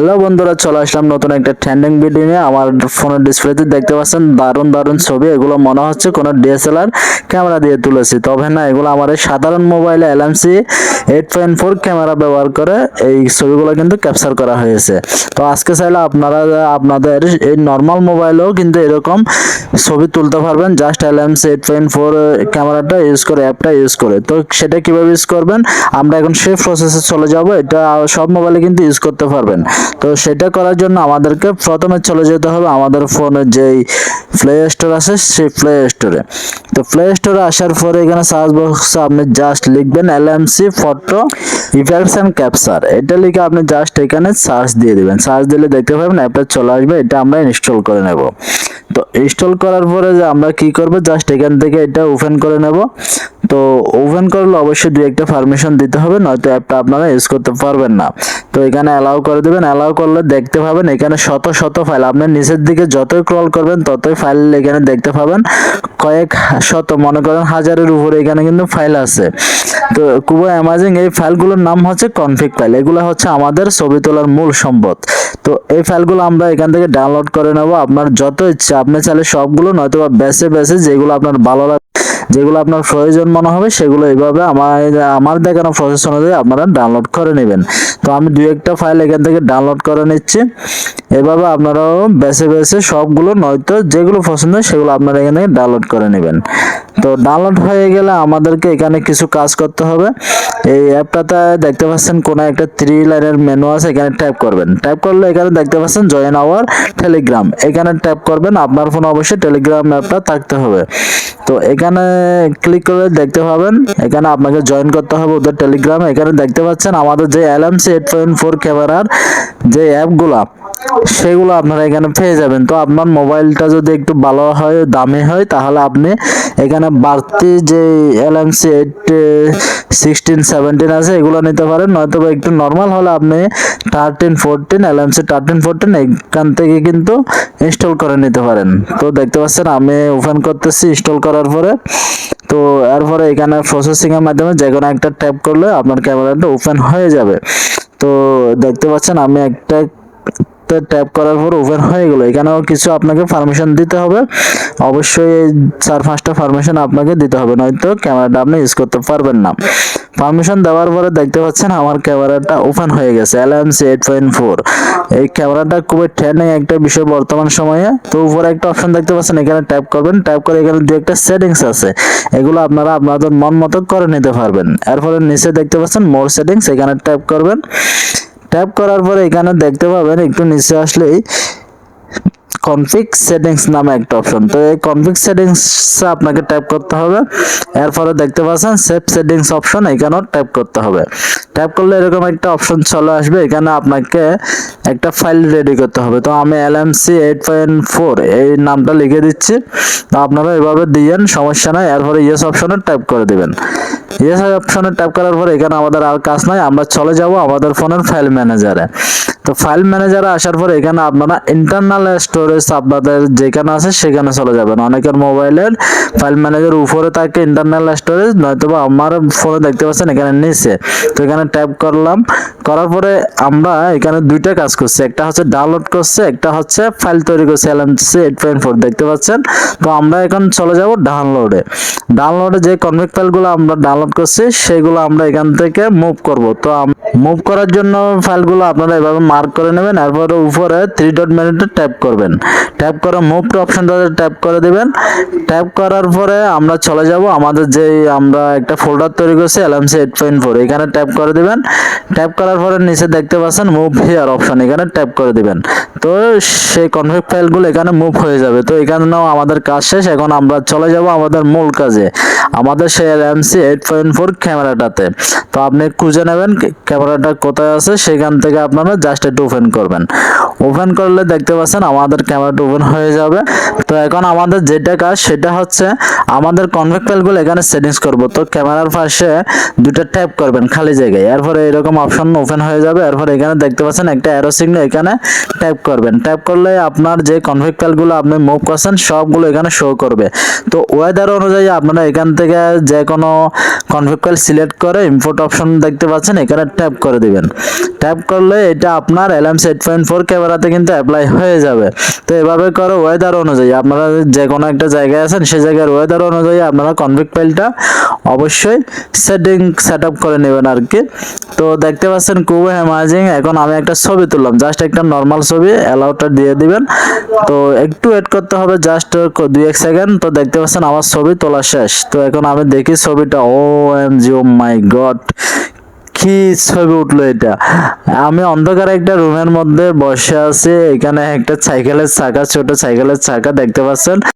Hello বন্ধুরা, চলে আসলাম নতুন একটা ট্রেন্ডিং ভিডিও নিয়ে। আমার ফোনের ডিসপ্লেতে দেখতে পাচ্ছেন দারুণ দারুণ ছবি। এগুলো মনে হচ্ছে কোনো ডিএসএলআর ক্যামেরা দিয়ে তুলেছি। তবে না, এগুলো আমার সাধারণ মোবাইলে LMC eight point four camera ব্যবহার করে এই ছবিগুলো কিন্তু ক্যাপচার করা হয়েছে। তো আজকে চাইলে আপনারা, আপনাদের এই নর্মাল মোবাইলেও কিন্তু এরকম ছবি তুলতে পারবেন। Just LMC eight point four ক্যামেরাটা ইউজ করে অ্যাপটা ইউজ করে। তো সেটা কীভাবে ইউজ করবেন? আমরা এখন সেই প্রসেসে চলে যাব। এটা সব মোবাইলে কিন্তু ইউজ করতে পারবেন। তো সেটা করার জন্য আমাদেরকে প্রথমে চলে যেতে হবে আমাদের ফোনের যেই প্লে স্টোর আছে, সেই প্লে স্টোরে তো প্লে স্টোরে আসার পরে এখানে সার্চ বক্সে আপনি জাস্ট লিখবেন LMC photo effects and capture এটা লিখে আপনি জাস্ট এখানে সার্চ দিয়ে দেবেন। সার্চ দিলে দেখতে পাবেন অ্যাপটা চলে আসবে, এটা আমরা ইনস্টল করে নেব। তো ইনস্টল করার পরে যে আমরা কি করব জাস্ট এখান থেকে এটা ওপেন করে নেব। তো ওপেন করলে অবশ্যই দুই একটা পারমিশন দিতে হবে, নয়তো অ্যাপটা আপনারা ইউজ করতে পারবেন না। তো এখানে অ্যালাউ করে দেবেন অ্যালাউ করলে দেখতে পাবেন এখানে শত শত ফাইল আপনি নিচের দিকে যতই ক্রল করবেন, ততই ফাইল এখানে দেখতে পাবেন। কয়েক শত, মনে করেন হাজারের উপরে এখানে কিন্তু ফাইল আছে। তো খুবই অ্যামাজিং এই ফাইলগুলোর নাম হচ্ছে কনফিগ ফাইল এগুলো হচ্ছে আমাদের ছবি তোলার মূল সম্পদ। তো এই ফাইলগুলো আমরা এখান থেকে ডাউনলোড করে নেব। আপনার যত ইচ্ছা, আপনি চাইলে সবগুলো নয়তো বা বেছে বেছে যেগুলো আপনার ভালো লাগে যেগুলো আপনার প্রয়োজন মনে হবে, সেগুলো এইভাবে আমার আমার দেখানো প্রসেস অনুযায়ী আপনারা ডাউনলোড করে নেবেন। তো আমি দু একটা ফাইল এখান থেকে ডাউনলোড করে নিচ্ছি। এভাবে আপনারাও বেছে বেছে সবগুলো নয়তো যেগুলো পছন্দ সেগুলো আপনারা এখান থেকে ডাউনলোড করে নেবেন। তো ডাউনলোড হয়ে গেলে আমাদেরকে এখানে কিছু কাজ করতে হবে। এই অ্যাপটাতে দেখতে পাচ্ছেন কোনো একটা থ্রি লাইনের মেনু আছে, এখানে ট্যাপ করবেন। ট্যাপ করলে এখানে দেখতে পাচ্ছেন জয়েন আওয়ার টেলিগ্রাম এখানে ট্যাপ করবেন, আপনার ফোনে অবশ্যই টেলিগ্রাম অ্যাপটা থাকতে হবে। তো এখানে ক্লিক করে দেখতে পাবেন, এখানে আপনাকে জয়েন করতে হবে ওদের টেলিগ্রামে এখানে দেখতে পাচ্ছেন আমাদের যে এলএমসি এইট পয়েন্ট ফোর ক্যামেরার যে অ্যাপগুলা সেগুলো আপনারা এখানে পেয়ে যাবেন। তো আপনার মোবাইলটা যদি একটু ভালো হয়, দামি হয়, তাহলে আপনি এখানে বাড়তি যে এলএমসি এইট সিক্সটিন সেভেন্টিন আছে, এগুলো নিতে পারেন। নয়তো একটু নর্মাল হলে আপনি thirteen fourteen LMC thirteen fourteen এখান থেকে কিন্তু ইনস্টল করে নিতে পারেন। তো দেখতে পাচ্ছেন, আমি ওপেন করতেছি ইনস্টল করার পরে। তো এরপরে এখানে প্রসেসিংয়ের মাধ্যমে যে কোনো একটা ট্যাপ করলে আপনার ক্যামেরাটা ওপেন হয়ে যাবে। তো দেখতে পাচ্ছেন, আমি একটা ট্যাপ করার পর ওপেন হয়ে গেল। এখানেও কিছু আপনাকে পারমিশন দিতে হবে। অবশ্যই এই চার পাঁচটা পারমিশন আপনাকে দিতে হবে, নয়তো ক্যামেরাটা আপনি ইউজ করতে পারবেন না। পারমিশন দেওয়ার পরে দেখতে পাচ্ছেন আমার ক্যামেরাটা ওপেন হয়ে গেছে এলএমসি এইট পয়েন্ট ফোর এই ক্যামেরাটা খুবই ট্রেন্ডিং একটা বিষয় বর্তমান সময়ে। তো উপরে একটা অপশন দেখতে পাচ্ছেন, এখানে ট্যাপ করবেন। ট্যাপ করে এখানে দু একটা সেটিংস আছে। এগুলো আপনারা আপনাদের মন মতো করে নিতে পারবেন। এরপরে নিচে দেখতে পাচ্ছেন মোর সেটিংস এখানে ট্যাপ করবেন। ট্যাপ করার পরে এখানে দেখতে পাবেন, একটু নিচে আসলেই কনফিগ সেটিংস নামে একটা অপশন তো এই কনফিগ সেটিংস আপনাকে ট্যাপ করতে হবে। এরপরে দেখতে পাচ্ছেন সেভ সেটিংস অপশন এখানেও ট্যাপ করতে হবে। ট্যাপ করলে এরকম একটা অপশন চলে আসবে, এখানে আপনাকে একটা ফাইল রেডি করতে হবে। তো আমি এলএমসি এইট পয়েন্ট ফোর এই নামটা লিখে দিচ্ছি। তো আপনারা এভাবে দিয়েন, সমস্যা নাই। এরপরে ইয়েস অপশনে ট্যাপ করে দিবেন। ইয়েস অপশনে ট্যাপ করার পরে এখানে আমাদের আর কাজ নাই। আমরা চলে যাব আমাদের ফোনের ফাইল ম্যানেজারে তো ফাইল ম্যানেজারে আসার পরে এখানে আপনারা ইন্টারনাল স্টোরেজ আপনাদের যেখানে আছে সেখানে চলে যাবেন। অনেকের মোবাইলের ফাইল ম্যানেজার উপরে থাকে ইন্টারনাল স্টোরেজ নয়তো আমার ফোনে দেখতে পাচ্ছেন এখানে নিচে। তো এখানে ট্যাপ করলাম। করার পরে আমরা এখানে দুইটা কাজ করছি। একটা হচ্ছে ডাউনলোড করছে, একটা হচ্ছে ফাইল তৈরি করছে এলএমসি এইট পয়েন্ট ফোর দেখতে পাচ্ছেন? তো আমরা এখন চলে যাব ডাউনলোডে ডাউনলোডে যে কনভেক্ট ফাইলগুলো আমরা ডাউনলোড করছি, সেগুলো আমরা এখান থেকে মুভ করব। তো মুভ করার জন্য ফাইলগুলো আপনারা এভাবে মার্ক করে নেবেন, এরপরে উপরে থ্রি ডট মেনুতে ট্যাপ করবেন। ট্যাপ করে মুভ অপশনটাতে ট্যাপ করে দেবেন। ট্যাপ করার পরে আমরা চলে যাব আমাদের যে আমরা একটা ফোল্ডার তৈরি করছি এলএমসি এইট পয়েন্ট ফোর এখানে ট্যাপ করে দিবেন। ট্যাপ করার পরে নিচে দেখতে পাচ্ছেন মুভ হিয়ার অপশন এখানে ট্যাপ করে দেবেন। তো সেই কনফিগ ফাইলগুলো এখানে মুভ হয়ে যাবে। তো এখানেও আমাদের কাজ শেষ, এখন আমরা চলে যাব আমাদের মূল কাজে। আমাদের সেই এলএমসি এইট পয়েন্ট ফোর ক্যামেরাটাতে। তো আপনি খুঁজে নেবেন ক্যামেরাটা কোথায় আছে, সেখান থেকে আপনারা জাস্ট একটু ওপেন করবেন। ওপেন করলে দেখতে পাচ্ছেন আমাদের ক্যামেরাটা ওপেন হয়ে যাবে। তো এখন আমাদের যেটা কাজ, সেটা হচ্ছে আমাদের কনভেক্ট ফাইলগুলো এখানে সেটিংস করব। তো ক্যামেরার পাশে দুটো ট্যাপ করবেন খালি জায়গায়। এরপরে এরকম অপশন ওপেন হয়ে যাবে। এরপর এখানে দেখতে পাচ্ছেন একটা অ্যারো সিগন্যাল এখানে ট্যাপ করবেন। ট্যাপ করলে আপনার যে কনভেক্ট ফাইলগুলো আপনি মুভ করছেন, সবগুলো এখানে শো করবে। তো ওয়েদার অনুযায়ী আপনারা এখান থেকে যে কোনো কনভেক্ট ফাইল সিলেক্ট করে ইম্পোর্ট অপশন দেখতে পাচ্ছেন, এখানে ট্যাপ করে দিবেন। ট্যাপ করলে এটা আপনার এলএমস এইট পয়েন্ট ফোর ক্যামেরাতে কিন্তু অ্যাপ্লাই হয়ে যাবে। তো এভাবে করে ওয়েদার অনুযায়ী আপনারা যে কোনো একটা জায়গায় আছেন, সে জায়গার ওয়েদার অনুযায়ী আপনারা কনফিগ ফাইলটা অবশ্যই সেটিং সেট আপ করে নেবেন আর কি তো দেখতে পাচ্ছেন খুবই অ্যামাজিং এখন আমি একটা ছবি তুললাম জাস্ট একটা নর্মাল ছবি অ্যালাউটা দিয়ে দিবেন। তো একটু ওয়েট করতে হবে জাস্ট দুই এক সেকেন্ড তো দেখতে পাচ্ছেন আমার ছবি তোলা শেষ। তো এখন আমি দেখি ছবিটা ও এম জি ও মাই গড কি ছবি উঠল এটা? আমি অন্ধকার একটা রুমের মধ্যে বসে আছি, এখানে একটা সাইকেলের চাকা, ছোট সাইকেলের চাকা, দেখতে পাচ্ছেন?